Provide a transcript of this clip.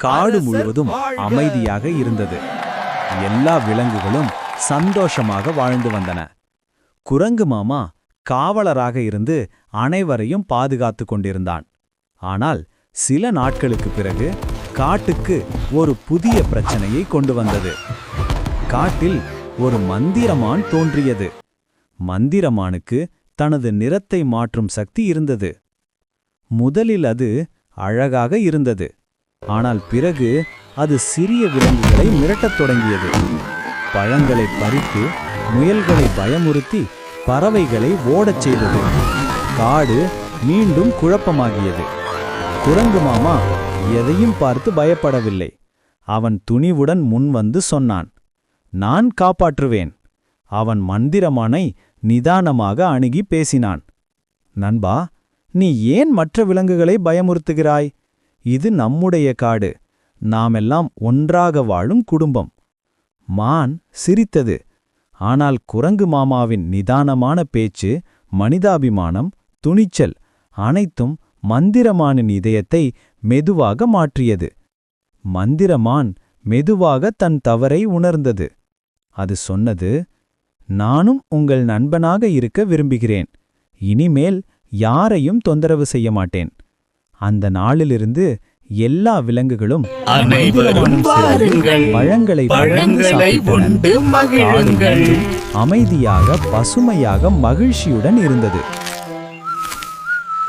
காடு முழுவதும் அமைதியாக இருந்தது. எல்லா விலங்குகளும் சந்தோஷமாக வாழ்ந்து வந்தன. குரங்கு மாமா காவலராக இருந்து அனைவரையும் பாதுகாத்து கொண்டிருந்தான். ஆனால் சில நாட்களுக்குப் பிறகு காட்டுக்கு ஒரு புதிய பிரச்சனையை கொண்டு வந்தது. காட்டில் ஒரு மந்திரமான் தோன்றியது. மந்திரமானுக்கு தனது நிறத்தை மாற்றும் சக்தி இருந்தது. முதலில் அது அழகாக இருந்தது. ஆனால் பிறகு அது சிறிய விலங்குகளை மிரட்டத் தொடங்கியது. பழங்களை பறித்து முயல்களை பயமுறுத்தி பறவைகளை ஓடச் செய்தது. காடு மீண்டும் குழப்பமாகியது. குரங்கு மாமா எதையும் பார்த்து பயப்படவில்லை. அவன் துணிவுடன் முன் வந்து சொன்னான் நான் காப்பாற்றுவேன். அவன் மந்திரமானை நிதானமாக அணுகி பேசினான் நண்பா நீ ஏன் மற்ற விலங்குகளை பயமுறுத்துகிறாய்? இது நம்முடைய காடு. நாமெல்லாம் ஒன்றாக வாழும் குடும்பம். மான் சிரித்தது. ஆனால் குரங்கு மாமாவின் நிதானமான பேச்சு மனிதாபிமானம் துணிச்சல் அனைத்தும் மந்திரமானின் இதயத்தை மெதுவாக மாற்றியது. மந்திரமான் மெதுவாக தன் தவறை உணர்ந்தது. அது சொன்னது நானும் உங்கள் நண்பனாக இருக்க விரும்புகிறேன். இனிமேல் யாரையும் தொந்தரவு செய்ய மாட்டேன். அந்த நாளிலிருந்து எல்லா விலங்குகளும் பழங்களை அமைதியாக பசுமையாக மகிழ்ச்சியுடன் இருந்தது.